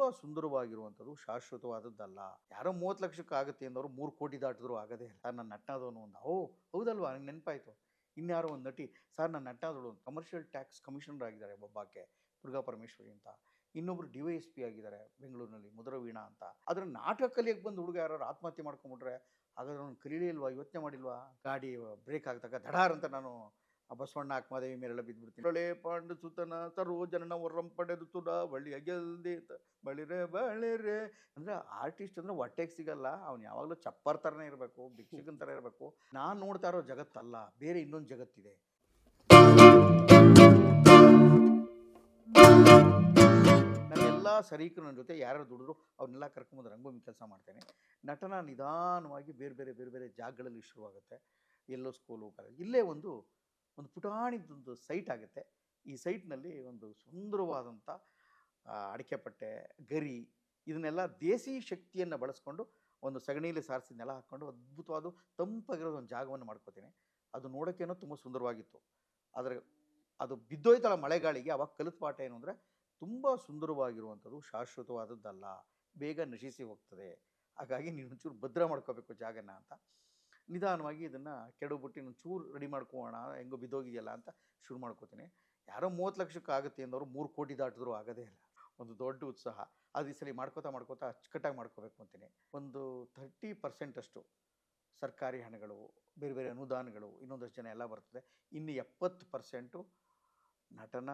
ತುಂಬ ಸುಂದರವಾಗಿರುವಂಥದ್ದು, ಶಾಶ್ವತವಾದದ್ದಲ್ಲ. ಯಾರೋ ಮೂವತ್ತು ಲಕ್ಷಕ್ಕೆ ಆಗುತ್ತೆ ಅಂದವರು ಮೂರು ಕೋಟಿ ದಾಟಿದ್ರು ಆಗದೇ ಸರ್ ನನ್ನ ನಟನಾದವನು ಒಂದು ಓ, ಹೌದಲ್ವಾ? ನನಗೆ ನೆನಪಾಯಿತು. ಇನ್ಯಾರೋ ಒಂದು ನಟಿ. ಸರ್ ನನ್ನ ನಟನಾದವಳು ಕಮರ್ಷಿಯಲ್ ಟ್ಯಾಕ್ಸ್ ಕಮಿಷನರ್ ಆಗಿದ್ದಾರೆ ಒಬ್ಬಾಕೆ ದುರ್ಗಾ ಪರಮೇಶ್ವರಿ ಅಂತ. ಇನ್ನೊಬ್ರು ಡಿ ವೈ ಎಸ್ ಪಿ ಆಗಿದ್ದಾರೆ, ಬೆಂಗಳೂರಿನಲ್ಲಿ ಮಧುರ ವೀಣಾ ಅಂತ. ಅದರ ನಾಟಕ ಕಲಿಯಕ್ಕೆ ಬಂದು ಹುಡುಗ ಯಾರು ಆತ್ಮಹತ್ಯೆ ಮಾಡ್ಕೊಂಡ್ಬಿಟ್ರೆ ಹಾಗಾದ್ರೆ ಅವ್ನು ಕಲೀಲೇ ಇಲ್ವಾ ಯೋಚನೆ ಮಾಡಿಲ್ವಾ? ಗಾಡಿ ಬ್ರೇಕ್ ಆಗ್ದಾಗ ದಡಾರ್ ಅಂತ ನಾನು ಆ ಬಸವಣ್ಣ ಅಕ್ಮಾದೇವಿ ಮೇಲೆಲ್ಲ ಬಿದ್ದುಬಿಡ್ತೀನಿ ಒಳ್ಳೆ ಪಾಂಡು ಸುತನ ತರೋ ಜನನ ಹೊರಂ ಪಡೆದು ತುಡ ಬಳ್ಳಿಯ ಗೆಲ್ದಿ ಬಳಿರೆ ಬಳಿರೆ ಅಂದರೆ ಆರ್ಟಿಸ್ಟ್ ಅಂದರೆ ಹೊಟ್ಟೆಗೆ ಸಿಗಲ್ಲ. ಅವ್ನು ಯಾವಾಗಲೂ ಚಪ್ಪರ್ ಥರನೇ ಇರಬೇಕು, ಭಿಕ್ಷಕನ ಥರ ಇರಬೇಕು. ನಾನು ನೋಡ್ತಾ ಇರೋ ಜಗತ್ತಲ್ಲ, ಬೇರೆ ಇನ್ನೊಂದು ಜಗತ್ತಿದೆ. ನನ್ನೆಲ್ಲ ಸರೀಕರು ನನ್ನ ಜೊತೆ ಯಾರು ದುಡಿದ್ರು ಅವ್ರನ್ನೆಲ್ಲ ಕರ್ಕೊಂಬಂದು ರಂಗಭೂಮಿ ಕೆಲಸ ಮಾಡ್ತೇನೆ. ನಟನ ನಿಧಾನವಾಗಿ ಬೇರೆ ಬೇರೆ ಬೇರೆ ಬೇರೆ ಜಾಗಗಳಲ್ಲಿ ಶುರುವಾಗುತ್ತೆ. ಎಲ್ಲೋ ಸ್ಕೂಲು ಕಾಲೇಜ್ ಇಲ್ಲೇ ಒಂದು ಒಂದು ಪುಟಾಣಿದೊಂದು ಸೈಟ್ ಆಗುತ್ತೆ. ಈ ಸೈಟ್ನಲ್ಲಿ ಒಂದು ಸುಂದರವಾದಂಥ ಅಡಿಕೆಪಟ್ಟೆ ಅಡಿಕೆ ಪಟ್ಟೆ, ಗರಿ ಇದನ್ನೆಲ್ಲ ದೇಸಿ ಶಕ್ತಿಯನ್ನು ಬಳಸ್ಕೊಂಡು ಒಂದು ಸಗಣಿಯಲ್ಲಿ ಸಾರಿಸಿ ನೆಲ ಹಾಕ್ಕೊಂಡು ಅದ್ಭುತವಾದ ತಂಪಾಗಿರೋ ಒಂದು ಜಾಗವನ್ನು ಮಾಡ್ಕೋತೀನಿ. ಅದು ನೋಡೋಕ್ಕೇನೋ ತುಂಬ ಸುಂದರವಾಗಿತ್ತು. ಆದರೆ ಅದು ಬಿದ್ದೋಯ್ತಲ್ಲ ಮಳೆಗಾಳಿಗೆ, ಅವಾಗ ಕಲಿತ ಪಾಠ ಏನು ಅಂದರೆ ತುಂಬ ಸುಂದರವಾಗಿರುವಂಥದ್ದು ಶಾಶ್ವತವಾದದ್ದಲ್ಲ. ಬೇಗ ನಶಿಸಿ ಹೋಗ್ತದೆ. ಹಾಗಾಗಿ ನೀನು ಒಂಚೂರು ಭದ್ರ ಮಾಡ್ಕೋಬೇಕು ಜಾಗನ ಅಂತ. ನಿಧಾನವಾಗಿ ಇದನ್ನು ಕೆಡವ್ಬಿಟ್ಟು ಇನ್ನೊಂದು ಚೂರು ರೆಡಿ ಮಾಡ್ಕೋಣ ಹೆಂಗೋ ಬಿದ್ದೋಗಿದೆಯಲ್ಲ ಅಂತ ಶುರು ಮಾಡ್ಕೋತೀನಿ. ಯಾರೋ ಮೂವತ್ತು ಲಕ್ಷಕ್ಕೆ ಆಗುತ್ತೆ ಅಂದವರು ಮೂರು ಕೋಟಿ ದಾಟಿದ್ರು ಆಗೋದೇ ಇಲ್ಲ. ಒಂದು ದೊಡ್ಡ ಉತ್ಸಾಹ. ಅದು ಈ ಸಲ ಮಾಡ್ಕೋತಾ ಮಾಡ್ಕೋತಾ ಅಚ್ಚುಕಟ್ಟಾಗಿ ಮಾಡ್ಕೋಬೇಕು ಅಂತೀನಿ. ಒಂದು ಥರ್ಟಿ ಪರ್ಸೆಂಟಷ್ಟು ಸರ್ಕಾರಿ ಹಣಗಳು, ಬೇರೆ ಬೇರೆ ಅನುದಾನಗಳು, ಇನ್ನೊಂದಷ್ಟು ಜನ ಎಲ್ಲ ಬರ್ತದೆ. ಇನ್ನು ಎಪ್ಪತ್ತು ಪರ್ಸೆಂಟು ನಟನ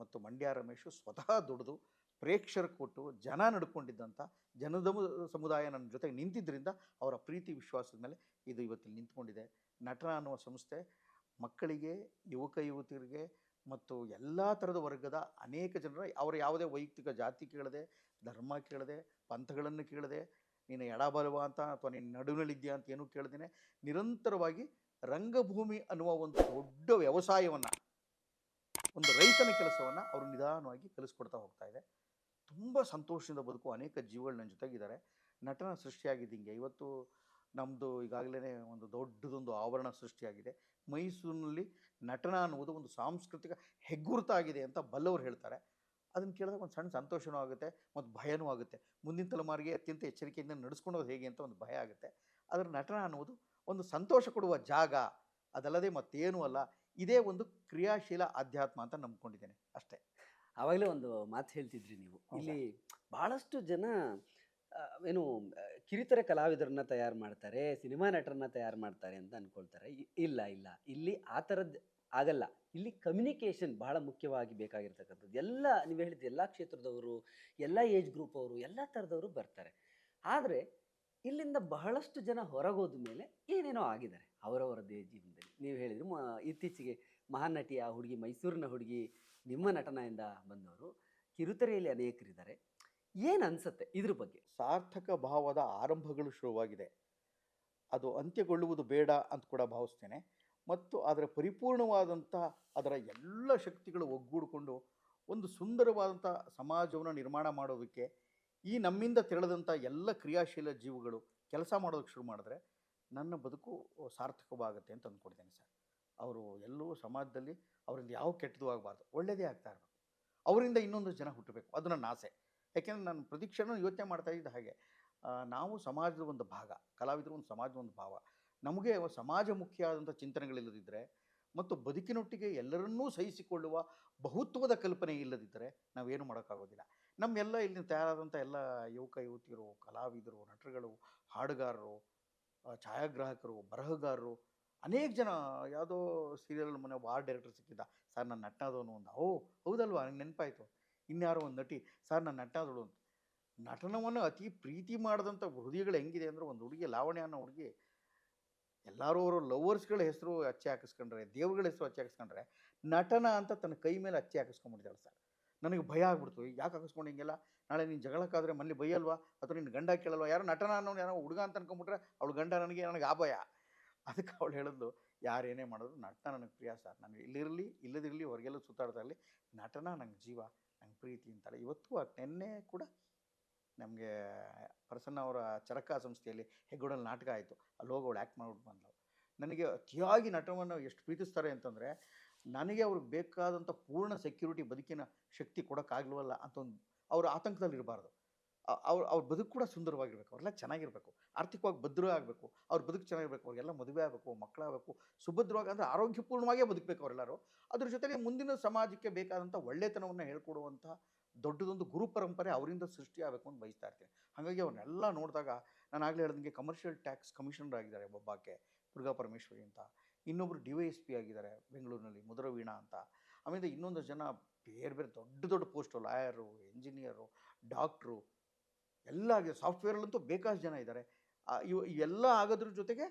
ಮತ್ತು ಮಂಡ್ಯ ರಮೇಶು ಸ್ವತಃ ದುಡಿದು ಪ್ರೇಕ್ಷರು ಕೊಟ್ಟು ಜನ ನಡ್ಕೊಂಡಿದ್ದಂಥ ಜನದ ಸಮುದಾಯ ನನ್ನ ಜೊತೆಗೆ ನಿಂತಿದ್ದರಿಂದ ಅವರ ಪ್ರೀತಿ ವಿಶ್ವಾಸದ ಮೇಲೆ ಇದು ಇವತ್ತಿಲ್ಲಿ ನಿಂತ್ಕೊಂಡಿದೆ. ನಟನ ಅನ್ನುವ ಸಂಸ್ಥೆ ಮಕ್ಕಳಿಗೆ, ಯುವಕ ಯುವತಿಯರಿಗೆ ಮತ್ತು ಎಲ್ಲ ಥರದ ವರ್ಗದ ಅನೇಕ ಜನರ ಅವರ ಯಾವುದೇ ವೈಯಕ್ತಿಕ ಜಾತಿ ಕೇಳದೆ, ಧರ್ಮ ಕೇಳದೆ, ಪಂಥಗಳನ್ನು ಕೇಳದೆ, ನೀನು ಎಡಬಲವ ಅಂತ ಅಥವಾ ನೀನು ನಡುವಿನಲ್ಲಿದ್ಯಾ ಅಂತ ಏನೂ ಕೇಳ್ದೇನೆ, ನಿರಂತರವಾಗಿ ರಂಗಭೂಮಿ ಅನ್ನುವ ಒಂದು ದೊಡ್ಡ ವ್ಯವಸಾಯವನ್ನು, ಒಂದು ರೈತನ ಕೆಲಸವನ್ನು ಅವರು ನಿಧಾನವಾಗಿ ಕಲಿಸ್ಕೊಡ್ತಾ ಹೋಗ್ತಾ ಇದೆ. ತುಂಬ ಸಂತೋಷದಿಂದ ಬದುಕು ಅನೇಕ ಜೀವಗಳು ನನ್ನ ಜೊತೆಗಿದ್ದಾರೆ. ನಟನ ಸೃಷ್ಟಿಯಾಗಿದ್ದು ಹಿಂಗೆ ಇವತ್ತು ನಮ್ಮದು ಈಗಾಗಲೇ ಒಂದು ದೊಡ್ಡದೊಂದು ಆವರಣ ಸೃಷ್ಟಿಯಾಗಿದೆ. ಮೈಸೂರಿನಲ್ಲಿ ನಟನ ಅನ್ನುವುದು ಒಂದು ಸಾಂಸ್ಕೃತಿಕ ಹೆಗ್ಗುರುತಾಗಿದೆ ಅಂತ ಬಲ್ಲವರು ಹೇಳ್ತಾರೆ. ಅದನ್ನು ಕೇಳಿದಾಗ ಒಂದು ಸಣ್ಣ ಸಂತೋಷವೂ ಆಗುತ್ತೆ, ಮತ್ತು ಭಯನೂ ಆಗುತ್ತೆ. ಮುಂದಿನ ತಲೆಮಾರಿಗೆ ಅತ್ಯಂತ ಎಚ್ಚರಿಕೆಯಿಂದ ನಡೆಸ್ಕೊಳ್ಳೋದು ಹೇಗೆ ಅಂತ ಒಂದು ಭಯ ಆಗುತ್ತೆ. ಅದರ ನಟನ ಅನ್ನುವುದು ಒಂದು ಸಂತೋಷ ಕೊಡುವ ಜಾಗ. ಅದಲ್ಲದೆ ಮತ್ತೇನೂ ಅಲ್ಲ. ಇದೇ ಒಂದು ಕ್ರಿಯಾಶೀಲ ಅಧ್ಯಾತ್ಮ ಅಂತ ನಂಬ್ಕೊಂಡಿದ್ದೇನೆ. ಅಷ್ಟೇ. ಆವಾಗಲೇ ಒಂದು ಮಾತು ಹೇಳ್ತಿದ್ರಿ ನೀವು. ಇಲ್ಲಿ ಬಹಳಷ್ಟು ಜನ ಆ, ಏನು ಆ, ಕಿರುತೆರೆ ಕಲಾವಿದರನ್ನ ತಯಾರು ಮಾಡ್ತಾರೆ ಸಿನಿಮಾ ನಟರನ್ನ ತಯಾರು ಮಾಡ್ತಾರೆ ಅಂತ ಅನ್ಕೊಳ್ತಾರೆ. ಇ- ಇಲ್ಲ ಇಲ್ಲ. ಇಲ್ಲಿ ಆ ಥರದ್ದು ಆಗಲ್ಲ. ಇಲ್ಲಿ ಕಮ್ಯುನಿಕೇಷನ್ ಬಹಳ ಮುಖ್ಯವಾಗಿ ಬೇಕಾಗಿರ್ತಕ್ಕಂಥದ್ದು. ಎಲ್ಲ ನೀವು ಹೇಳಿದ ಎಲ್ಲ ಕ್ಷೇತ್ರದವರು ಎಲ್ಲ ಏಜ್ ಗ್ರೂಪ್ ಅವರು ಎಲ್ಲ ಥರದವರು ಬರ್ತಾರೆ. ಆದರೆ ಇಲ್ಲಿಂದ ಬಹಳಷ್ಟು ಜನ ಹೊರಗೋದ ಮೇಲೆ ಏನೇನೋ ಆಗಿದ್ದಾರೆ. ಅವರವರದ್ದೇ ಜೀವನದಲ್ಲಿ. ನೀವು ಹೇಳಿದ್ರು ಮ- ಇತ್ತೀಚೆಗೆ ಮಹಾನಟಿ ಆ ಹುಡುಗಿ ಮೈಸೂರಿನ ಹುಡುಗಿ ನಿಮ್ಮ ನಟನೆಯಿಂದ ಬಂದವರು ಕಿರುತೆರೆಯಲ್ಲಿ ಅನೇಕರಿದ್ದಾರೆ. ಏನು ಅನ್ಸುತ್ತೆ ಇದ್ರ ಬಗ್ಗೆ? ಸಾರ್ಥಕ ಭಾವದ ಆರಂಭಗಳು ಶುರುವಾಗಿದೆ. ಅದು ಅಂತ್ಯಗೊಳ್ಳುವುದು ಬೇಡ ಅಂತ ಕೂಡ ಭಾವಿಸ್ತೇನೆ. ಮತ್ತು ಅದರ ಪರಿಪೂರ್ಣವಾದಂಥ, ಅದರ ಎಲ್ಲ ಶಕ್ತಿಗಳು ಒಗ್ಗೂಡಿಕೊಂಡು ಒಂದು ಸುಂದರವಾದಂಥ ಸಮಾಜವನ್ನು ನಿರ್ಮಾಣ ಮಾಡೋದಕ್ಕೆ, ಈ ನಮ್ಮಿಂದ ತೆರಳದಂಥ ಎಲ್ಲ ಕ್ರಿಯಾಶೀಲ ಜೀವಗಳು ಕೆಲಸ ಮಾಡೋದಕ್ಕೆ ಶುರು ಮಾಡಿದ್ರೆ ನನ್ನ ಬದುಕು ಸಾರ್ಥಕವಾಗುತ್ತೆ ಅಂತ ಅಂದ್ಕೊಡ್ತೇನೆ ಸರ್. ಅವರು ಎಲ್ಲೂ ಸಮಾಜದಲ್ಲಿ ಅವರಿಂದ ಯಾವ ಕೆಟ್ಟದ್ದು ಆಗಬಾರ್ದು. ಒಳ್ಳೆಯದೇ ಆಗ್ತಾ ಇರಬೇಕು. ಅವರಿಂದ ಇನ್ನೊಂದು ಜನ ಹುಟ್ಟಬೇಕು. ಅದು ನನ್ನ ಆಸೆ. ಯಾಕೆಂದರೆ ನಾನು ಪ್ರತಿಕ್ಷಣ ಯೋಚನೆ ಮಾಡ್ತಾ ಇದ್ದ ಹಾಗೆ ನಾವು ಸಮಾಜದ ಒಂದು ಭಾಗ, ಕಲಾವಿದರು ಒಂದು ಸಮಾಜದ ಒಂದು ಭಾವ. ನಮಗೆ ಸಮಾಜ ಮುಖ್ಯವಾದಂಥ ಚಿಂತನೆಗಳಿಲ್ಲದಿದ್ದರೆ ಮತ್ತು ಬದುಕಿನೊಟ್ಟಿಗೆ ಎಲ್ಲರನ್ನೂ ಸಹಿಸಿಕೊಳ್ಳುವ ಬಹುತ್ವದ ಕಲ್ಪನೆ ಇಲ್ಲದಿದ್ದರೆ ನಾವೇನು ಮಾಡೋಕ್ಕಾಗೋದಿಲ್ಲ. ನಮ್ಮೆಲ್ಲ ಇಲ್ಲಿ ತಯಾರಾದಂಥ ಎಲ್ಲ ಯುವಕ, ಯುವತಿಯರು, ಕಲಾವಿದರು, ನಟರುಗಳು, ಹಾಡುಗಾರರು ಛಾಯಾಗ್ರಾಹಕರು, ಬರಹಗಾರರು ಅನೇಕ ಜನ ಯಾವುದೋ ಸೀರಿಯಲ್ ಮನೆ ವಾರ್ಡ್ ಡೈರೆಕ್ಟರ್ ಸಿಕ್ಕಿದ್ದ. ಸರ್ ನನ್ನ ನಟನಾದವನು ಓ ಹೌದಲ್ವಾ? ನನಗೆ ನೆನಪಾಯಿತು? ಇನ್ಯಾರೋ ಒಂದು ನಟಿ. ಸರ್ ನನ್ನ ನಟನಾದಳು ಅಂತ ನಟನವನ್ನು ಅತಿ ಪ್ರೀತಿ ಮಾಡಿದಂಥ ಹೃದಯಗಳು ಹೆಂಗಿದೆ ಅಂದರೆ ಒಂದು ಹುಡುಗಿ ಲಾವಣ್ಯ ಅನ್ನೋ ಹುಡುಗಿ, ಎಲ್ಲರೂ ಅವರು ಲವರ್ಸ್ಗಳ ಹೆಸರು ಅಚ್ಚೆ ಹಾಕಿಸ್ಕೊಂಡ್ರೆ, ದೇವ್ರಗಳ ಹೆಸರು ಅಚ್ಚೆ ಹಾಕಿಸ್ಕೊಂಡ್ರೆ, ನಟನ ಅಂತ ತನ್ನ ಕೈ ಮೇಲೆ ಅಚ್ಚೆ ಹಾಕಿಸ್ಕೊಂಡ್ಬಿಟ್ಟಿದ್ದಾಳೆ ಸರ್. ನನಗೆ ಭಯ ಆಗ್ಬಿಡ್ತು. ಯಾಕೆ ಹಾಕಿಸ್ಕೊಂಡು ಹಿಂಗೆಲ್ಲ? ನಾಳೆ ನೀನು ಜಗಳಕ್ಕಾದ್ರೆ ಮನೇಲಿ ಬೈಯಲ್ವಾ? ಅಥವಾ ನಿನ್ನ ಗಂಡ ಕೇಳಲ್ವಾ? ಯಾರೋ ನಟನ ಅನ್ನೋನು ಯಾರೋ ಹುಡುಗ ಅಂತ ಅನ್ಕೊಂಬಿಟ್ರೆ ಅವಳು ಗಂಡ ನನಗೆ ನನಗೆ ಆ ಭಯ. ಅದಕ್ಕೆ ಅವಳು ಹೇಳಿದ್ಲು ಯಾರೇನೇ ಮಾಡಿದ್ರು ನಟನ ನನಗೆ ಪ್ರಿಯ ಸರ್. ನನಗೆ ಇಲ್ಲಿರಲಿ, ಇಲ್ಲದಿರಲಿ, ಹೊರಗೆಲ್ಲ ಸುತ್ತಾಡ್ತಾ ಇರಲಿ, ನಟನ ನಂಗೆ ಜೀವ, ನಂಗೆ ಪ್ರೀತಿ ಅಂತಾಳೆ. ಇವತ್ತು ನೆನ್ನೆ ಕೂಡ ನಮಗೆ ಪ್ರಸನ್ನ ಅವರ ಚರಕ ಸಂಸ್ಥೆಯಲ್ಲಿ ಹೆಗ್ಗೋಡಲ್ಲಿ ನಾಟಕ ಆಯಿತು. ಅಲ್ಲಿ ಅವಳು ಆ್ಯಕ್ಟ್ ಮಾಡ್ಬಿಟ್ಟು ಬಂದಳು ನನಗೆ ಅತಿಯಾಗಿ ನಟವನ್ನು ಎಷ್ಟು ಪ್ರೀತಿಸ್ತಾರೆ ಅಂತಂದರೆ, ನನಗೆ ಅವ್ರಿಗೆ ಬೇಕಾದಂಥ ಪೂರ್ಣ ಸೆಕ್ಯೂರಿಟಿ ಬದುಕಿನ ಶಕ್ತಿ ಕೊಡೋಕ್ಕಾಗಲ್ವಲ್ಲ ಅಂತ ಒಂದು, ಅವರು ಆತಂಕದಲ್ಲಿ ಇರಬಾರ್ದು ಅವ್ರ ಅವ್ರ ಬದುಕು ಕೂಡ ಸುಂದರವಾಗಿರ್ಬೇಕು. ಅವರೆಲ್ಲ ಚೆನ್ನಾಗಿರ್ಬೇಕು. ಆರ್ಥಿಕವಾಗಿ ಭದ್ರ ಆಗಬೇಕು. ಅವ್ರ ಬದುಕು ಚೆನ್ನಾಗಿರ್ಬೇಕು. ಅವ್ರಿಗೆಲ್ಲ ಮದುವೆ ಆಗಬೇಕು ಮಕ್ಕಳಾಗಬೇಕು ಸುಭದ್ರವಾಗಿ ಅಂದರೆ ಆರೋಗ್ಯಪೂರ್ಣವಾಗೇ ಬದುಕಬೇಕು ಅವರೆಲ್ಲರೂ. ಅದ್ರ ಜೊತೆಗೆ ಮುಂದಿನ ಸಮಾಜಕ್ಕೆ ಬೇಕಾದಂಥ ಒಳ್ಳೆತನವನ್ನು ಹೇಳ್ಕೊಡುವಂಥ ದೊಡ್ಡದೊಂದು ಗುರು ಪರಂಪರೆ ಅವರಿಂದ ಸೃಷ್ಟಿ ಆಗಬೇಕು ಅಂತ ಬಯಸ್ತಾ ಇರ್ತೀನಿ. ಹಾಗಾಗಿ ಅವನ್ನೆಲ್ಲ ನೋಡಿದಾಗ ನಾನು ಆಗಲೇ ಹೇಳ್ದಂಗೆ ಕಮರ್ಷಿಯಲ್ ಟ್ಯಾಕ್ಸ್ ಕಮಿಷನರ್ ಆಗಿದ್ದಾರೆ ಒಬ್ಬಾಕೆ ದುರ್ಗಾ ಪರಮೇಶ್ವರಿ ಅಂತ. ಇನ್ನೊಬ್ಬರು ಡಿ ವೈ ಎಸ್ ಪಿ ಆಗಿದ್ದಾರೆ ಬೆಂಗಳೂರಿನಲ್ಲಿ, ಮುದುರವೀಣಾ ಅಂತ. ಆಮೇಲೆ ಇನ್ನೊಂದು ಜನ ಬೇರೆ ಬೇರೆ ದೊಡ್ಡ ದೊಡ್ಡ ಪೋಸ್ಟು ಲಾಯರು ಇಂಜಿನಿಯರು ಡಾಕ್ಟ್ರು ಎಲ್ಲ ಸಾಫ್ಟ್ವೇರಲ್ಲಂತೂ ಬೇಕಾದಷ್ಟು ಜನ ಇದ್ದಾರೆ ಇವ ಇವು, ಇವೆಲ್ಲ ಆಗೋದ್ರ ಜೊತೆಗೆ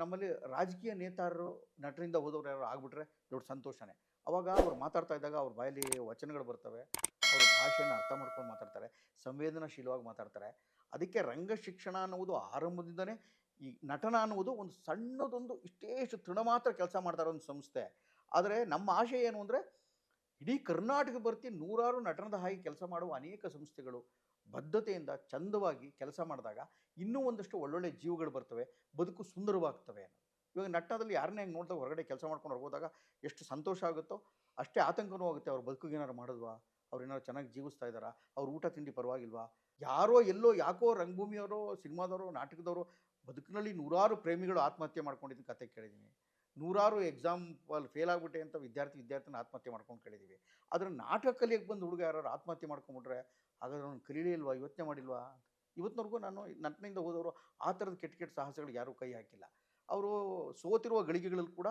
ನಮ್ಮಲ್ಲಿ ರಾಜಕೀಯ ನೇತಾರರು ನಟರಿಂದ ಹೋದವ್ರು ಯಾರು ಆಗ್ಬಿಟ್ರೆ ದೊಡ್ಡ ಸಂತೋಷನೇ. ಅವಾಗ ಅವ್ರು ಮಾತಾಡ್ತಾ ಇದ್ದಾಗ ಅವ್ರ ಬಾಯಲ್ಲಿ ವಚನಗಳು ಬರ್ತವೆ. ಅವ್ರ ಭಾಷೆಯನ್ನು ಅರ್ಥ ಮಾಡ್ಕೊಂಡು ಮಾತಾಡ್ತಾರೆ. ಸಂವೇದನಾಶೀಲವಾಗಿ ಮಾತಾಡ್ತಾರೆ. ಅದಕ್ಕೆ ರಂಗ ಶಿಕ್ಷಣ ಅನ್ನುವುದು ಆರಂಭದಿಂದನೇ ಈ ನಟನ ಅನ್ನುವುದು ಒಂದು ಸಣ್ಣದೊಂದು ಇಷ್ಟೇಷ್ಟು ತೃಣ ಮಾತ್ರ ಕೆಲಸ ಮಾಡ್ತಾ ಒಂದು ಸಂಸ್ಥೆ. ಆದರೆ ನಮ್ಮ ಆಶೆ ಏನು ಅಂದರೆ, ಇಡೀ ಕರ್ನಾಟಕ ಬರ್ತಿ ನೂರಾರು ನಟನದ ಹಾಗೆ ಕೆಲಸ ಮಾಡುವ ಅನೇಕ ಸಂಸ್ಥೆಗಳು. ಬದ್ಧತೆಯಿಂದ ಚಂದವಾಗಿ ಕೆಲಸ ಮಾಡಿದಾಗ ಇನ್ನೂ ಒಂದಷ್ಟು ಒಳ್ಳೊಳ್ಳೆ ಜೀವಗಳು ಬರ್ತವೆ, ಬದುಕು ಸುಂದರವಾಗ್ತವೆ ಇವಾಗ ನಟ್ಟದಲ್ಲಿ ಯಾರನ್ನೇ ಹೆಂಗೆ ನೋಡಿದಾಗ ಹೊರಗಡೆ ಕೆಲಸ ಮಾಡ್ಕೊಂಡು ಹೋದಾಗ ಎಷ್ಟು ಸಂತೋಷ ಆಗುತ್ತೋ ಅಷ್ಟೇ ಆತಂಕನೂ ಆಗುತ್ತೆ, ಅವ್ರ ಬದುಕಿಗೆ ಏನಾರು ಮಾಡಿದ್ವಾ, ಅವ್ರು ಏನಾರು ಚೆನ್ನಾಗಿ ಜೀವಿಸ್ತಾ ಇದ್ದಾರಾ, ಅವ್ರ ಊಟ ತಿಂಡಿ ಪರವಾಗಿಲ್ವಾ? ಯಾರೋ ಎಲ್ಲೋ ಯಾಕೋ ರಂಗಭೂಮಿಯವರು, ಸಿನಿಮಾದವರು, ನಾಟಕದವರು ಬದುಕಿನಲ್ಲಿ ನೂರಾರು ಪ್ರೇಮಿಗಳು ಆತ್ಮಹತ್ಯೆ ಮಾಡ್ಕೊಂಡಿದ್ದು ಕತೆ ಕೇಳಿದ್ದೀನಿ ನೂರಾರು ಎಕ್ಸಾಮ್ ಅಲ್ಲಿ ಫೇಲ್ ಆಗಿಬಿಟ್ಟೆ ಅಂತ ವಿದ್ಯಾರ್ಥಿ, ವಿದ್ಯಾರ್ಥಿನ ಆತ್ಮಹತ್ಯೆ ಮಾಡ್ಕೊಂಡು ಕೇಳಿದ್ದೀವಿ ಆದರೆ ನಾಟಕ ಕಲಿಯಕ್ಕೆ ಬಂದು ಹುಡುಗ ಯಾರು ಆತ್ಮಹತ್ಯೆ ಮಾಡ್ಕೊಂಬಿಟ್ರೆ ಹಾಗಾದ್ರೆ ಅವನು ಕಲೀಲೇ ಇಲ್ವಾ? ಯೋಚನೆ ಮಾಡಿಲ್ವಾ? ಇವತ್ತಿನವರೆಗೂ ನಾನು ನಟನೆಯಿಂದ ಹೋದವರು ಆ ಥರದ ಕೆಟ್ಟ ಕೆಟ್ಟ ಸಾಹಸಗಳಿಗೆ ಯಾರೂ ಕೈ ಹಾಕಿಲ್ಲ. ಅವರು ಸೋತಿರುವ ಗಳಿಗೆಗಳಲ್ಲಿ ಕೂಡ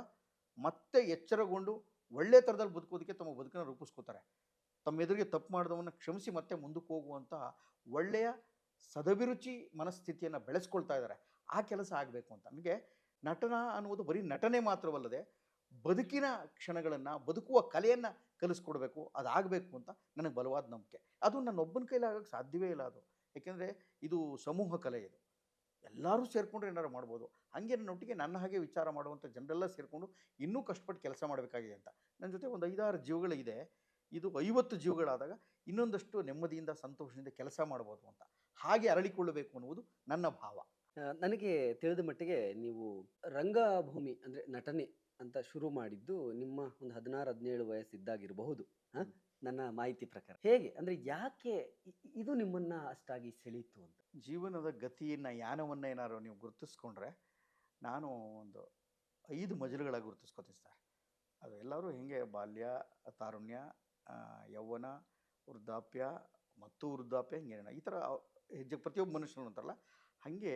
ಮತ್ತೆ ಎಚ್ಚರಗೊಂಡು ಒಳ್ಳೆ ಥರದಲ್ಲಿ ಬದುಕೋದಕ್ಕೆ ತಮ್ಮ ಬದುಕನ್ನು ರೂಪಿಸ್ಕೋತಾರೆ. ತಮ್ಮ ಎದುರಿಗೆ ತಪ್ಪು ಮಾಡಿದವನ್ನ ಕ್ಷಮಿಸಿ ಮತ್ತೆ ಮುಂದಕ್ಕೆ ಹೋಗುವಂಥ ಒಳ್ಳೆಯ ಸದಭಿರುಚಿ ಮನಸ್ಥಿತಿಯನ್ನು ಬೆಳೆಸ್ಕೊಳ್ತಾ ಇದ್ದಾರೆ. ಆ ಕೆಲಸ ಆಗಬೇಕು ಅಂತ. ನನಗೆ ನಟನ ಅನ್ನುವುದು ಬರೀ ನಟನೆ ಮಾತ್ರವಲ್ಲದೆ ಬದುಕಿನ ಕ್ಷಣಗಳನ್ನು, ಬದುಕುವ ಕಲೆಯನ್ನು ಕಲಿಸ್ಕೊಡ್ಬೇಕು, ಅದಾಗಬೇಕು ಅಂತ ನನಗೆ ಬಲವಾದ ನಂಬಿಕೆ. ಅದು ನನ್ನೊಬ್ಬನ ಕೈಲಿ ಆಗೋಕ್ಕೆ ಸಾಧ್ಯವೇ ಇಲ್ಲ ಅದು. ಯಾಕೆಂದರೆ ಇದು ಸಮೂಹ ಕಲೆ ಇದು. ಎಲ್ಲರೂ ಸೇರಿಕೊಂಡ್ರೆ ಏನಾರು ಮಾಡ್ಬೋದು. ಹಾಗೆ ನನ್ನೊಟ್ಟಿಗೆ ನನ್ನ ಹಾಗೆ ವಿಚಾರ ಮಾಡುವಂಥ ಜನರೆಲ್ಲ ಸೇರಿಕೊಂಡು ಇನ್ನೂ ಕಷ್ಟಪಟ್ಟು ಕೆಲಸ ಮಾಡಬೇಕಾಗಿದೆ ಅಂತ. ನನ್ನ ಜೊತೆ ಒಂದು ಐದಾರು ಜೀವಗಳಿದೆ ಇದು. ಐವತ್ತು ಜೀವಗಳಾದಾಗ ಇನ್ನೊಂದಷ್ಟು ನೆಮ್ಮದಿಯಿಂದ, ಸಂತೋಷದಿಂದ ಕೆಲಸ ಮಾಡ್ಬೋದು ಅಂತ. ಹಾಗೆ ಅರಳಿಕೊಳ್ಳಬೇಕು ಅನ್ನುವುದು ನನ್ನ ಭಾವ. ನನಗೆ ತಿಳಿದ ಮಟ್ಟಿಗೆ ನೀವು ರಂಗಭೂಮಿ ಅಂದರೆ ನಟನೆ ಅಂತ ಶುರು ಮಾಡಿದ್ದು ನಿಮ್ಮ ಒಂದು ಹದಿನಾರು ಹದಿನೇಳು ವಯಸ್ಸಿದ್ದಾಗಿರಬಹುದು. ಹಾಂ? ನನ್ನ ಮಾಹಿತಿ ಪ್ರಕಾರ. ಹೇಗೆ? ಅಂದರೆ ಯಾಕೆ ಇದು ನಿಮ್ಮನ್ನ ಅಷ್ಟಾಗಿ ಸೆಳೀತು ಅಂತ? ಜೀವನದ ಗತಿಯನ್ನು ಯಾನವನ್ನು ಏನಾದ್ರು ನೀವು ಗುರುತಿಸ್ಕೊಂಡ್ರೆ ನಾನು ಒಂದು ಐದು ಮಜಲುಗಳಾಗಿ ಗುರುತಿಸ್ಕೊತೀನಿ ಸರ್. ಅದು ಎಲ್ಲರೂ ಹೇಗೆ ಬಾಲ್ಯ ತಾರುಣ್ಯ ಯೌವನ ವೃದ್ಧಾಪ್ಯ ಮತ್ತು ವೃದ್ಧಾಪ್ಯ ಹಿಂಗೆ ಈ ಥರ ಹೆಜ್ಜೆ ಪ್ರತಿಯೊಬ್ಬ ಮನುಷ್ಯನು ಅಂತಾರಲ್ಲ ಹಾಗೆ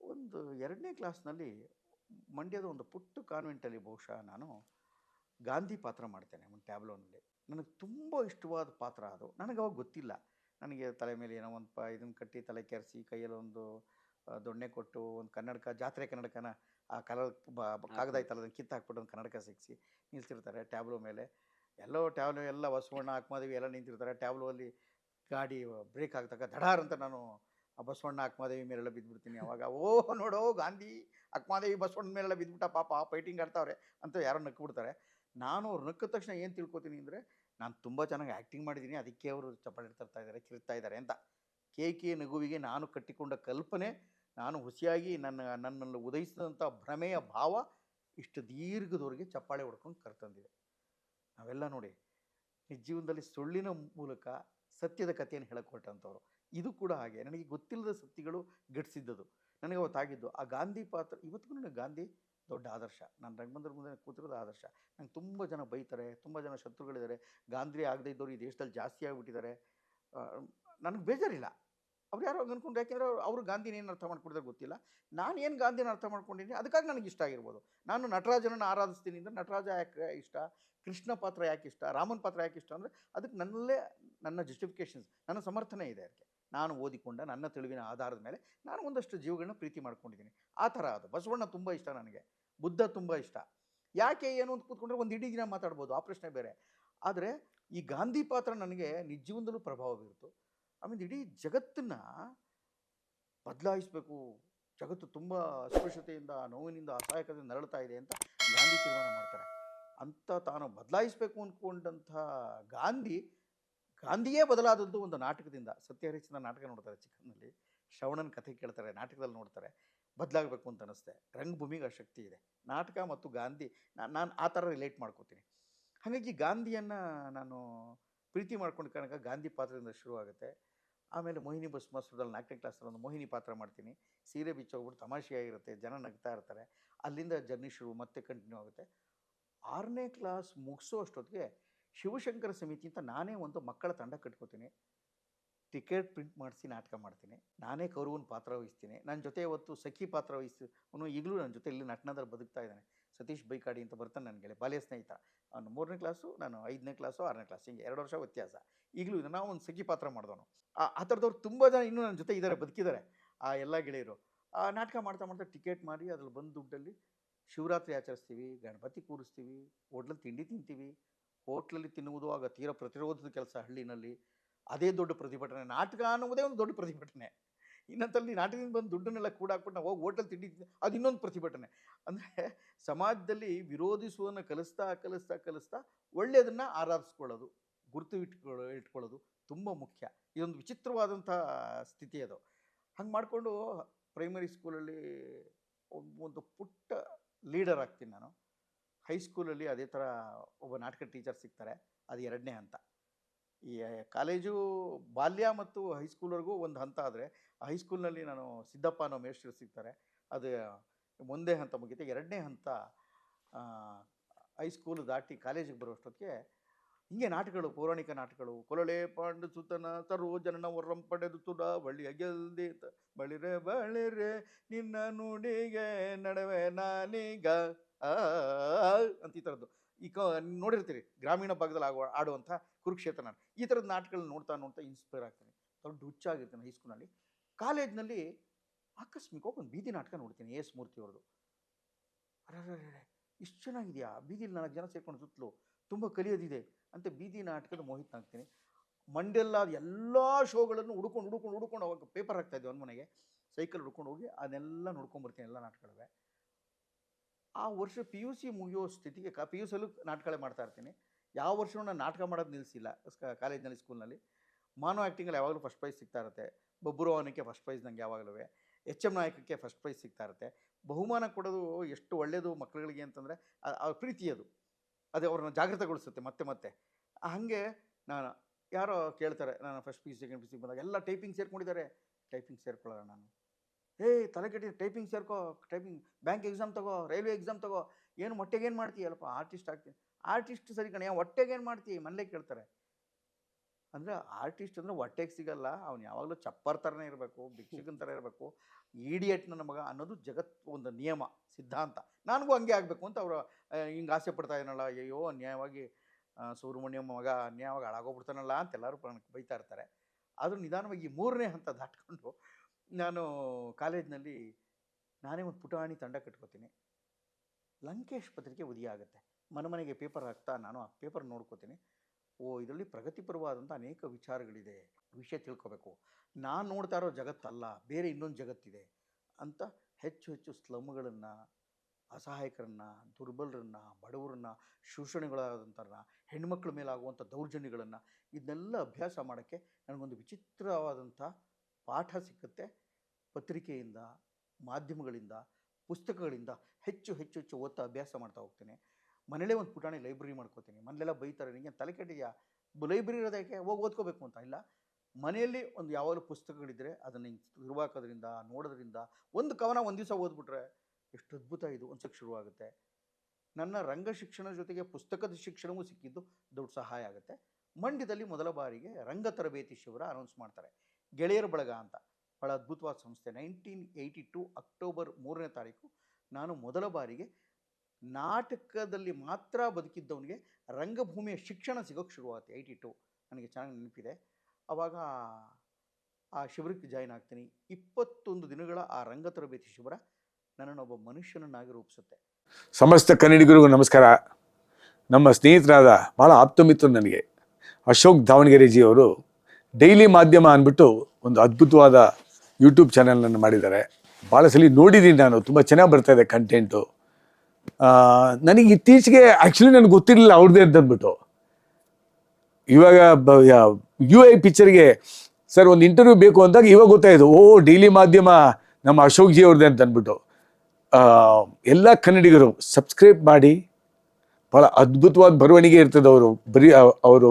ಒಂದು ಎರಡನೇ ಕ್ಲಾಸ್ನಲ್ಲಿ ಮಂಡ್ಯದ ಒಂದು ಪುಟ್ಟ ಕಾನ್ವೆಂಟಲ್ಲಿ ಬಹುಶಃ ನಾನು ಗಾಂಧಿ ಪಾತ್ರ ಮಾಡ್ತೇನೆ ಒಂದು ಟ್ಯಾಬ್ಲೋನಲ್ಲಿ. ನನಗೆ ತುಂಬ ಇಷ್ಟವಾದ ಪಾತ್ರ ಅದು. ನನಗೆ ಅವಾಗ ಗೊತ್ತಿಲ್ಲ. ನನಗೆ ತಲೆ ಮೇಲೆ ಏನೋ ಒಂದು ಪ ಇದನ್ನು ಕಟ್ಟಿ ತಲೆ ಕೆರೆಸಿ ಕೈಯಲ್ಲಿ ಒಂದು ದೊಣ್ಣೆ ಕೊಟ್ಟು ಒಂದು ಕನ್ನಡಕ ಜಾತ್ರೆ ಕನ್ನಡಕನ ಆ ಕಲರ್ ಕಾಗದ ಐತಲ್ಲ ಅದನ್ನು ಕಿತ್ತು ಹಾಕ್ಬಿಟ್ಟು ಒಂದು ಕನ್ನಡಕ ಸಿಕ್ಕಿಸಿ ನಿಲ್ಸಿರ್ತಾರೆ ಟ್ಯಾಬ್ಲೋ ಮೇಲೆ. ಎಲ್ಲೋ ಟ್ಯಾಬ್ಲೋ ಎಲ್ಲ ಬಸವಣ್ಣ ಅಕ್ಮಾದೇವಿ ಎಲ್ಲ ನಿಂತಿರ್ತಾರೆ. ಟ್ಯಾಬ್ಲೋ ಅಲ್ಲಿ ಗಾಡಿ ಬ್ರೇಕ್ ಆಗ್ತಕ್ಕ ದಡಾರ್ ಅಂತ ನಾನು ಆ ಬಸವಣ್ಣ ಅಕ್ಮಾದೇವಿ ಮೇಲೆಲ್ಲ ಬಿದ್ದುಬಿಡ್ತೀನಿ ಅವಾಗ. ಓ, ನೋಡೋ, ಗಾಂಧಿ ಅಕ್ಮಾದೇವಿ ಬಸವಣ್ಣ ಮೇಲೆಲ್ಲ ಬಿದ್ದುಬಿಟ್ಟ ಪಾಪ ಫೈಟಿಂಗ್ ಆಡ್ತಾವ್ರೆ ಅಂತ ಯಾರೋ ನಕ್ಬಿಡ್ತಾರೆ. ನಾನು ಅವ್ರು ನಕ್ಕಿದ ತಕ್ಷಣ ಏನು ತಿಳ್ಕೊತೀನಿ ಅಂದರೆ, ನಾನು ತುಂಬ ಚೆನ್ನಾಗಿ ಆ್ಯಕ್ಟಿಂಗ್ ಮಾಡಿದ್ದೀನಿ ಅದಕ್ಕೆ ಅವರು ಚಪ್ಪಾಳೆ ತರ್ತಾ ಇದ್ದಾರೆ ಕಿರ್ತಾ ಇದ್ದಾರೆ ಅಂತ. ಕೇಕೆ ನಗುವಿಗೆ ನಾನು ಕಟ್ಟಿಕೊಂಡ ಕಲ್ಪನೆ, ನಾನು ಹುಸಿಯಾಗಿ ನನ್ನ, ನನ್ನಲ್ಲಿ ಉದಯಿಸಿದಂಥ ಭ್ರಮೆಯ ಭಾವ ಇಷ್ಟು ದೀರ್ಘದವರೆಗೆ ಚಪ್ಪಾಳೆ ಹೊಡ್ಕೊಂಡು ಕರ್ತಂದಿದೆ ನಾವೆಲ್ಲ ನೋಡಿ ಜೀವನದಲ್ಲಿ ಸುಳ್ಳಿನ ಮೂಲಕ ಸತ್ಯದ ಕಥೆಯನ್ನು ಹೇಳಕ್ಕೆ ಹೊರಟಂಥವ್ರು ಇದು ಕೂಡ ಹಾಗೆ. ನನಗೆ ಗೊತ್ತಿಲ್ಲದ ಸತ್ಯಗಳು ಗಟ್ಟಿಸಿದ್ದದು ನನಗೆ ಅವತ್ತಾಗಿದ್ದು ಆ ಗಾಂಧಿ ಪಾತ್ರ, ಇವತ್ತಿಗೂ ನನಗೆ ಗಾಂಧಿ ದೊಡ್ಡ ಆದರ್ಶ. ನಾನು ರಂಗಮಂದಿರ ಮುಂದೆ ಕೂತಿರೋದು ಆದರ್ಶ. ನಂಗೆ ತುಂಬ ಜನ ಬೈತಾರೆ, ತುಂಬ ಜನ ಶತ್ರುಗಳಿದ್ದಾರೆ. ಗಾಂಧಿ ಆಗದೇ ಇದ್ದವ್ರು ಈ ದೇಶದಲ್ಲಿ ಜಾಸ್ತಿ ಆಗಿಬಿಟ್ಟಿದ್ದಾರೆ. ನನಗೆ ಬೇಜಾರಿಲ್ಲ. ಅವ್ರು ಯಾರೋ ಅನ್ಕೊಂಡು ಯಾಕೆಂದರೆ ಅವರು ಗಾಂಧಿನ ಏನು ಅರ್ಥ ಮಾಡ್ಕೊಂಡಿದ್ದಾರೆ ಗೊತ್ತಿಲ್ಲ. ನಾನು ಏನು ಗಾಂಧಿನ ಅರ್ಥ ಮಾಡ್ಕೊಂಡಿದ್ದೀನಿ, ಅದಕ್ಕಾಗಿ ನನಗೆ ಇಷ್ಟ ಆಗಿರ್ಬೋದು. ನಾನು ನಟರಾಜನನ್ನು ಆರಾಧಿಸ್ತೀನಿ ಅಂದರೆ ನಟರಾಜ ಯಾಕೆ ಇಷ್ಟ? ಕೃಷ್ಣ ಪಾತ್ರ ಯಾಕೆ ಇಷ್ಟ? ರಾಮನ್ ಪಾತ್ರ ಯಾಕೆ ಇಷ್ಟ? ಅಂದರೆ ಅದಕ್ಕೆ ನನ್ನಲ್ಲೇ ನನ್ನ ಜಸ್ಟಿಫಿಕೇಷನ್ಸ್ ನನ್ನ ಸಮರ್ಥನೆ ಇದೆ ಅದಕ್ಕೆ. ನಾನು ಓದಿಕೊಂಡ ನನ್ನ ತಿಳಿವಿನ ಆಧಾರದ ಮೇಲೆ ನಾನು ಒಂದಷ್ಟು ಜೀವಗಳನ್ನ ಪ್ರೀತಿ ಮಾಡ್ಕೊಂಡಿದ್ದೀನಿ. ಆ ಥರ ಅದು. ಬಸವಣ್ಣ ತುಂಬ ಇಷ್ಟ ನನಗೆ. ಬುದ್ಧ ತುಂಬ ಇಷ್ಟ. ಯಾಕೆ ಏನು ಅಂತ ಕೂತ್ಕೊಂಡ್ರೆ ಒಂದು ಇಡೀ ದಿನ ಮಾತಾಡ್ಬೋದು. ಆ ಪ್ರಶ್ನೆ ಬೇರೆ. ಆದರೆ ಈ ಗಾಂಧಿ ಪಾತ್ರ ನನಗೆ ನಿಜ ಜೀವನದಲ್ಲೂ ಪ್ರಭಾವ ಬೀರ್ತು. ಆಮೇಲೆ ಇಡೀ ಜಗತ್ತನ್ನ ಬದಲಾಯಿಸಬೇಕು. ಜಗತ್ತು ತುಂಬ ಅಸ್ಪೃಶ್ಯತೆಯಿಂದ, ನೋವಿನಿಂದ ಅಸಹಾಯಕದಿಂದ ನರಳ್ತಾ ಇದೆ ಅಂತ ಗಾಂಧಿ ತೀರ್ಮಾನ ಮಾಡ್ತಾರೆ. ಅಂತ ತಾನು ಬದಲಾಯಿಸಬೇಕು ಅಂದ್ಕೊಂಡಂಥ ಗಾಂಧಿ ಗಾಂಧಿಯೇ ಬದಲಾದದ್ದು ಒಂದು ನಾಟಕದಿಂದ. ಸತ್ಯಹರಿಚಂದ್ರ ನಾಟಕ ನೋಡ್ತಾರೆ ಚಿಕ್ಕನಲ್ಲಿ ಶ್ರವಣನ ಕಥೆ ಕೇಳ್ತಾರೆ, ನಾಟಕದಲ್ಲಿ ನೋಡ್ತಾರೆ. ಬದಲಾಗಬೇಕು ಅಂತ ಅನ್ನಿಸ್ತೆ ರಂಗಭೂಮಿಗೆ ಆ ಶಕ್ತಿ ಇದೆ. ನಾಟಕ ಮತ್ತು ಗಾಂಧಿ ನಾನು ಆ ಥರ ರಿಲೇಟ್ ಮಾಡ್ಕೋತೀನಿ. ಹಾಗಾಗಿ ಗಾಂಧಿಯನ್ನು ನಾನು ಪ್ರೀತಿ ಮಾಡ್ಕೊಂಡು ಕಾರಣಕ್ಕೆ ಗಾಂಧಿ ಪಾತ್ರದಿಂದ ಶುರುವಾಗುತ್ತೆ. ಆಮೇಲೆ ಮೋಹಿನಿ ಬಸ್ ಮಾಸ್ಟರ್ದಲ್ಲಿ ನಾಲ್ಕನೇ ಕ್ಲಾಸಲ್ಲಿ ಒಂದು ಮೋಹಿನಿ ಪಾತ್ರ ಮಾಡ್ತೀನಿ. ಸೀರೆ ಬಿಚ್ಚೋಗ್ಬಿಟ್ಟು ತಮಾಷೆಯಾಗಿರುತ್ತೆ, ಜನ ನಗ್ತಾ ಇರ್ತಾರೆ. ಅಲ್ಲಿಂದ ಜರ್ನಿ ಶುರು, ಮತ್ತೆ ಕಂಟಿನ್ಯೂ ಆಗುತ್ತೆ. ಆರನೇ ಕ್ಲಾಸ್ ಮುಗಿಸೋ ಅಷ್ಟೊತ್ತಿಗೆ ಶಿವಶಂಕರ ಸಮಿತಿ ಅಂತ ನಾನೇ ಒಂದು ಮಕ್ಕಳ ತಂಡ ಕಟ್ಕೋತೀನಿ. ಟಿಕೆಟ್ ಪ್ರಿಂಟ್ ಮಾಡಿಸಿ ನಾಟಕ ಮಾಡ್ತೀನಿ. ನಾನೇ ಕೌರವನ ಪಾತ್ರ ವಹಿಸ್ತೀನಿ. ನನ್ನ ಜೊತೆ ಇವತ್ತು ಸಖಿ ಪಾತ್ರ ವಹಿಸಿ ಅವನು ಈಗಲೂ ನನ್ನ ಜೊತೆ ಇಲ್ಲಿ ನಟನಾದ್ರೆ ಬದುಕ್ತಾ ಇದ್ದಾನೆ. ಸತೀಶ್ ಬೈಕಾಡಿ ಅಂತ ಬರ್ತಾನೆ ಗೆಳೆ ಬಾಲ್ಯ ಸ್ನೇಹಿತ. ಅವನು ಮೂರನೇ ಕ್ಲಾಸು, ನಾನು ಐದನೇ ಕ್ಲಾಸು, ಆರನೇ ಕ್ಲಾಸ್, ಹಿಂಗೆ ಎರಡು ವರ್ಷ ವ್ಯತ್ಯಾಸ. ಈಗಲೂ ನಾವು ಒಂದು ಸಖಿ ಪಾತ್ರ ಮಾಡಿದವನು. ಆ ಥರದವ್ರು ತುಂಬ ಜನ ಇನ್ನೂ ನನ್ನ ಜೊತೆ ಇದ್ದಾರೆ ಬದುಕಿದ್ದಾರೆ ಆ ಎಲ್ಲ ಗೆಳೆಯರು. ಆ, ನಾಟಕ ಮಾಡ್ತಾ ಮಾಡ್ತಾ ಟಿಕೆಟ್ ಮಾಡಿ ಅದ್ರಲ್ಲಿ ಬಂದು ದುಡ್ಡಲ್ಲಿ ಶಿವರಾತ್ರಿ ಆಚರಿಸ್ತೀವಿ, ಗಣಪತಿ ಕೂರಿಸ್ತೀವಿ ಹೋಟ್ಲಲ್ಲಿ ತಿಂಡಿ ತಿಂತೀವಿ ಹೋಟ್ಲಲ್ಲಿ ತಿನ್ನುವುದು ಆಗ ತೀರ ಪ್ರತಿರೋಧದ ಕೆಲಸ ಹಳ್ಳಿನಲ್ಲಿ, ಅದೇ ದೊಡ್ಡ ಪ್ರತಿಭಟನೆ. ನಾಟಕ ಅನ್ನುವುದೇ ಒಂದು ದೊಡ್ಡ ಪ್ರತಿಭಟನೆ. ಇನ್ನೊಂದಲ್ಲಿ ನಾಟಕದಿಂದ ಬಂದು ದುಡ್ಡನ್ನೆಲ್ಲ ಕೂಡ ಹಾಕ್ಬಿಟ್ಟು ನಾವು ಹೋಗಿ ಹೋಟೆಲ್ ತಿಂಡಿ ಅದು ಇನ್ನೊಂದು ಪ್ರತಿಭಟನೆ. ಅಂದರೆ ಸಮಾಜದಲ್ಲಿ ವಿರೋಧಿಸುವನ್ನ ಕಲಿಸ್ತಾ ಕಲಿಸ್ತಾ ಕಲಿಸ್ತಾ ಒಳ್ಳೆಯದನ್ನು ಆರಾಧಿಸ್ಕೊಳ್ಳೋದು, ಗುರುತು ಇಟ್ಕೊಳ್ಳೋ ಇಟ್ಕೊಳ್ಳೋದು ತುಂಬ ಮುಖ್ಯ. ಇದೊಂದು ವಿಚಿತ್ರವಾದಂಥ ಸ್ಥಿತಿ ಅದು. ಹಂಗೆ ಮಾಡಿಕೊಂಡು ಪ್ರೈಮರಿ ಸ್ಕೂಲಲ್ಲಿ ಒಂದು ಪುಟ್ಟ ಲೀಡರ್ ಆಗ್ತೀನಿ ನಾನು. ಹೈಸ್ಕೂಲಲ್ಲಿ ಅದೇ ಥರ ಒಬ್ಬ ನಾಟಕ ಟೀಚರ್ ಸಿಗ್ತಾರೆ ಅದು ಎರಡನೇ ಹಂತ. ಈ ಕಾಲೇಜು ಬಾಲ್ಯ ಮತ್ತು ಹೈಸ್ಕೂಲ್ವರೆಗೂ ಒಂದು ಹಂತ ಆದರೆ ಹೈಸ್ಕೂಲ್ನಲ್ಲಿ ನಾನು ಸಿದ್ದಪ್ಪ ಅನ್ನೋ ಮೇಷ್ಟ್ರು ಸಿಗ್ತಾರೆ. ಅದು ಮುಂದೆ ಹಂತ ಮುಗಿತೆ ಎರಡನೇ ಹಂತ ಆ, ಹೈಸ್ಕೂಲ್ ದಾಟಿ ಕಾಲೇಜಿಗೆ ಬರುವಷ್ಟೊತ್ತಿಗೆ ಹಿಂಗೆ ನಾಟಕಗಳು ಪೌರಾಣಿಕ ನಾಟಕಗಳು. ಕೊಲಳೆ ಪಾಂಡು ಸುತನ ತರು ಜನನ ವರ್ರಂ ಪಡೆದು ತುಡ ಬಳ್ಳಿಯ ಗೆಲ್ದಿ ಬಳಿರೆ ಬಳಿರೆ ನಿನ್ನ ನುಡಿಗೆ ನಡುವೆ ನಾನೀಗ ಆ ಅಂತ ಈ ಥರದ್ದು. ಈ ಕ, ನೋಡಿರ್ತೀರಿ, ಗ್ರಾಮೀಣ ಭಾಗದಲ್ಲಿ ಆಗುವ, ಆಡುವಂಥ ಕುರುಕ್ಷೇತ್ರ ನಾಟಕ ಈ ಥರದ ನಾಟಕಗಳನ್ನ ನೋಡ್ತಾ ನೋಡ್ತಾ ಇನ್ಸ್ಪೈರ್ ಆಗ್ತೀನಿ. ದೊಡ್ಡ ಹುಚ್ಚಾಗಿರ್ತೀನಿ ಹೈಸ್ಕೂಲಲ್ಲಿ ಕಾಲೇಜ್ನಲ್ಲಿ ಆಕಸ್ಮಿಕವಾಗಿ ಒಂದು ಬೀದಿ ನಾಟಕ ನೋಡ್ತೀನಿ ಎಸ್ ಮೂರ್ತಿ ಅವ್ರದ್ದು. ಅರೆ ಇಷ್ಟು ಚೆನ್ನಾಗಿದೆಯಾ ಬೀದಿಲಿ ನಾಲ್ಕು ಜನ ಸೇರ್ಕೊಂಡು ಸುತ್ತಲೂ ತುಂಬ ಕಲಿಯೋದಿದೆ ಅಂತ ಬೀದಿ ನಾಟಕದ ಮೋಹಿತನಾಗ್ತೀನಿ ಮಂಡೆಲ್ಲ ಎಲ್ಲ ಶೋಗಳನ್ನು ಹುಡ್ಕೊಂಡು ಹುಡ್ಕೊಂಡು ಹುಡ್ಕೊಂಡು ಅವಾಗ ಪೇಪರ್ ಹಾಕ್ತಾ ಇದ್ದೆ ಒಂದು ಮನೆಗೆ ಸೈಕಲ್ ಹುಡ್ಕೊಂಡು ಹೋಗಿ ಅದನ್ನೆಲ್ಲ ನೋಡ್ಕೊಂಬರ್ತೀನಿ ಎಲ್ಲ ನಾಟಕಗಳವೆ ಆ ವರ್ಷ ಪಿ ಯು ಸಿ ಮುಗಿಯೋ ಸ್ಥಿತಿಗೆ ಕ ಪಿ ಯು ಸಿಯಲ್ಲೂ ನಾಟಕಗಳೇ ಮಾಡ್ತಾ ಇರ್ತೀನಿ. ಯಾವ ವರ್ಷವೂ ನಾನು ನಾಟಕ ಮಾಡೋದು ನಿಲ್ಲಿಸಿಲ್ಲ ಕಾಲೇಜ್ನಲ್ಲಿ, ಸ್ಕೂಲ್ನಲ್ಲಿ. ಮಾನೋ ಆ್ಯಕ್ಟಿಂಗಲ್ಲಿ ಯಾವಾಗಲೂ ಫಸ್ಟ್ ಪ್ರೈಸ್ ಸಿಗ್ತಾ ಇರುತ್ತೆ. ಬಬ್ಬುರವನಕ್ಕೆ ಫಸ್ಟ್ ಪ್ರೈಸ್ ನಂಗೆ ಯಾವಾಗಲೂ ಎಚ್ ಎಂ ನಾಯಕಕ್ಕೆ ಫಸ್ಟ್ ಪ್ರೈಸ್ ಸಿಗ್ತಾ ಇರುತ್ತೆ. ಬಹುಮಾನ ಕೊಡೋದು ಎಷ್ಟು ಒಳ್ಳೆಯದು ಮಕ್ಕಳುಗಳಿಗೆ ಅಂತಂದರೆ ಅವ್ರ ಪ್ರೀತಿ ಅದು. ಅದೇ ಅವ್ರನ್ನ ಜಾಗೃತಗೊಳಿಸುತ್ತೆ ಮತ್ತೆ ಮತ್ತೆ. ಹಾಗೆ ನಾನು ಯಾರೋ ಕೇಳ್ತಾರೆ, ನಾನು first P second P C ಬಂದಾಗ ಎಲ್ಲ ಟೈಪಿಂಗ್ ಸೇರ್ಕೊಂಡಿದ್ದಾರೆ. ಟೈಪಿಂಗ್ ಸೇರ್ಕೊಳ್ಳೋಣ ನಾನು. ಏಯ್ ತಲೆ ಕೆಟ್ಟಿ ಟೈಪಿಂಗ್ ಸೇರ್ಕೋ ಟೈಪಿಂಗ್ ಬ್ಯಾಂಕ್ ಎಕ್ಸಾಮ್ ತಗೋ ರೈಲ್ವೆ ಎಕ್ಸಾಮ್ ತಗೋ, ಏನು ಹೊಟ್ಟೆಗೇನು ಮಾಡ್ತೀಯಲ್ಲಪ್ಪ ಆರ್ಟಿಸ್ಟ್ ಆಗ್ತೀನಿ ಆರ್ಟಿಸ್ಟ್ ಸರಿ ಕಣೆ ಹೊಟ್ಟೆಗೇನು ಮಾಡ್ತೀಯ ಮನೇಲೆ ಕೇಳ್ತಾರೆ. ಅಂದರೆ ಆರ್ಟಿಸ್ಟ್ ಅಂದರೆ ಹೊಟ್ಟೆಗೆ ಸಿಗಲ್ಲ, ಅವ್ನು ಯಾವಾಗಲೂ ಚಪ್ಪರ್ ಥರನೇ ಇರಬೇಕು, ಭಿಕ್ಷಕನ ಥರ ಇರಬೇಕು. ಈಡಿಯಟ್ನ ನನ್ನ ಮಗ ಅನ್ನೋದು ಜಗತ್ ಒಂದು ನಿಯಮ, ಸಿದ್ಧಾಂತ. ನನಗೂ ಹಂಗೆ ಆಗಬೇಕು ಅಂತ ಅವರು ಹಿಂಗೆ ಆಸೆ ಪಡ್ತಾ ಇದ್ದಾನಲ್ಲ ಅಯ್ಯೋ ಅನ್ಯಾಯವಾಗಿ ಸುಬ್ರಹ್ಮಣ್ಯಂ ಮಗ ಅನ್ಯಾಯವಾಗಿ ಹಾಳಾಗೋಗ್ಬಿಡ್ತಾನಲ್ಲ ಅಂತ ಎಲ್ಲರೂ ಬೈತಾ ಇರ್ತಾರೆ. ಆದರೂ ನಿಧಾನವಾಗಿ ಮೂರನೇ ಹಂತ ದಾಟ್ಕೊಂಡು ನಾನು ಕಾಲೇಜ್ನಲ್ಲಿ ನಾನೇ ಒಂದು ಪುಟಾಣಿ ತಂಡ ಕಟ್ಕೋತೀನಿ. ಲಂಕೇಶ್ ಪತ್ರಿಕೆ ಉದಯ ಆಗುತ್ತೆ. ಮನೆ ಮನೆಗೆ ಪೇಪರ್ ಹಾಕ್ತಾ ನಾನು ಆ ಪೇಪರ್ ನೋಡ್ಕೋತೀನಿ. ಓ, ಇದರಲ್ಲಿ ಪ್ರಗತಿಪರವಾದಂಥ ಅನೇಕ ವಿಚಾರಗಳಿದೆ. ವಿಷಯ ತಿಳ್ಕೊಬೇಕು. ನಾನು ನೋಡ್ತಾ ಇರೋ ಜಗತ್ತಲ್ಲ, ಬೇರೆ ಇನ್ನೊಂದು ಜಗತ್ತಿದೆ ಅಂತ ಹೆಚ್ಚು ಹೆಚ್ಚು ಸ್ಲಮ್ಗಳನ್ನು, ಅಸಹಾಯಕರನ್ನು, ದುರ್ಬಲರನ್ನು, ಬಡವರನ್ನ ಶೋಷಣೆಗಳಾದಂಥರನ್ನ ಹೆಣ್ಮಕ್ಳ ಮೇಲಾಗುವಂಥ ದೌರ್ಜನ್ಯಗಳನ್ನು, ಇದನ್ನೆಲ್ಲ ಅಭ್ಯಾಸ ಮಾಡೋಕ್ಕೆ ನನಗೊಂದು ವಿಚಿತ್ರವಾದಂಥ ಪಾಠ ಸಿಕ್ಕುತ್ತೆ. ಪತ್ರಿಕೆಯಿಂದ, ಮಾಧ್ಯಮಗಳಿಂದ, ಪುಸ್ತಕಗಳಿಂದ ಹೆಚ್ಚು ಹೆಚ್ಚು ಹೆಚ್ಚು ಓದ್ತಾ ಅಭ್ಯಾಸ ಮಾಡ್ತಾ ಹೋಗ್ತೇನೆ. ಮನೇಲೇ ಒಂದು ಪುಟಾಣಿ ಲೈಬ್ರರಿ ಮಾಡ್ಕೋತೀನಿ. ಮನೇಲೆಲ್ಲ ಬೈತಾರೆ ನಿಮಗೆ ತಲೆ ಕೆಟ್ಟಿದೆಯಾ ಲೈಬ್ರರಿ ಇರೋದಕ್ಕೆ ಹೋಗಿ ಓದ್ಕೋಬೇಕು ಅಂತ. ಇಲ್ಲ. ಮನೆಯಲ್ಲಿ ಒಂದು ಯಾವಾಗಲೂ ಪುಸ್ತಕಗಳಿದ್ದರೆ ಅದನ್ನು ತಿರುವಾಕೋದ್ರಿಂದ ನೋಡೋದ್ರಿಂದ ಒಂದು ಕವನ ಒಂದು ದಿವಸ ಓದ್ಬಿಟ್ರೆ ಎಷ್ಟು ಅದ್ಭುತ ಇದು. ಶುರು ಶುರುವಾಗುತ್ತೆ. ನನ್ನ ರಂಗ ಶಿಕ್ಷಣ ಜೊತೆಗೆ ಪುಸ್ತಕದ ಶಿಕ್ಷಣವೂ ಸಿಕ್ಕಿದ್ದು ದೊಡ್ಡ ಸಹಾಯ ಆಗುತ್ತೆ. ಮಂಡ್ಯದಲ್ಲಿ ಮೊದಲ ಬಾರಿಗೆ ರಂಗ ತರಬೇತಿ ಶಿಬಿರ ಅನೌನ್ಸ್ ಮಾಡ್ತಾರೆ. ಗೆಳೆಯರ ಬಳಗ ಅಂತ ಭಾಳ ಅದ್ಭುತವಾದ ಸಂಸ್ಥೆ. ನೈನ್ಟೀನ್ ಏಯ್ಟಿ ಟು ಅಕ್ಟೋಬರ್ ಮೂರನೇ ತಾರೀಕು ನಾನು ಮೊದಲ ಬಾರಿಗೆ ನಾಟಕದಲ್ಲಿ ಮಾತ್ರ ಬದುಕಿದ್ದವನಿಗೆ ರಂಗಭೂಮಿಯ ಶಿಕ್ಷಣ ಸಿಗೋಕ್ಕೆ ಶುರುವಾಯಿತು ಏಯ್ಟಿ ಟು ನನಗೆ ಚೆನ್ನಾಗಿ ನೆನಪಿದೆ. ಆವಾಗ ಆ ಶಿಬಿರಕ್ಕೆ ಜಾಯ್ನ್ ಆಗ್ತೀನಿ. ಇಪ್ಪತ್ತೊಂದು ದಿನಗಳ ಆ ರಂಗ ತರಬೇತಿ ಶಿಬಿರ ನನ್ನನ್ನು ಒಬ್ಬ ಮನುಷ್ಯನನ್ನಾಗಿ ರೂಪಿಸುತ್ತೆ. ಸಮಸ್ತ ಕನ್ನಡಿಗರಿಗೂ ನಮಸ್ಕಾರ. ನಮ್ಮ ಸ್ನೇಹಿತರಾದ ಭಾಳ ಆಪ್ತ ಮಿತ್ರರು ನನಗೆ ಅಶೋಕ್ ದಾವಣಗೆರೆ ಅವರು ಡೈಲಿ ಮಾಧ್ಯಮ ಅಂದ್ಬಿಟ್ಟು ಒಂದು ಅದ್ಭುತವಾದ ಯೂಟ್ಯೂಬ್ ಚಾನಲನ್ನು ಮಾಡಿದ್ದಾರೆ. ಭಾಳ ಸಲ ನೋಡಿದ್ದೀನಿ ನಾನು, ತುಂಬ ಚೆನ್ನಾಗಿ ಬರ್ತಾ ಇದೆ ಕಂಟೆಂಟು ನನಗೆ ಇತ್ತೀಚೆಗೆ ಆ್ಯಕ್ಚುಲಿ ನನಗೆ ಗೊತ್ತಿರಲಿಲ್ಲ ಅವ್ರದ್ದೇ ಅಂತಂದ್ಬಿಟ್ಟು ಇವಾಗ ಯು ಐ ಪಿಕ್ಚರ್ಗೆ ಸರ್ ಒಂದು ಇಂಟರ್ವ್ಯೂ ಬೇಕು ಅಂದಾಗ ಇವಾಗ ಗೊತ್ತಾಯಿತು ಓ, ಡೈಲಿ ಮಾಧ್ಯಮ ನಮ್ಮ ಅಶೋಕ್ ಜಿ ಅವ್ರದ್ದೇ ಅಂತ ಅಂದ್ಬಿಟ್ಟು. ಎಲ್ಲ ಕನ್ನಡಿಗರು ಸಬ್ಸ್ಕ್ರೈಬ್ ಮಾಡಿ ಭಾಳ ಅದ್ಭುತವಾದ ಬರವಣಿಗೆ ಇರ್ತದೆ ಅವರು, ಬರೀ ಅವರು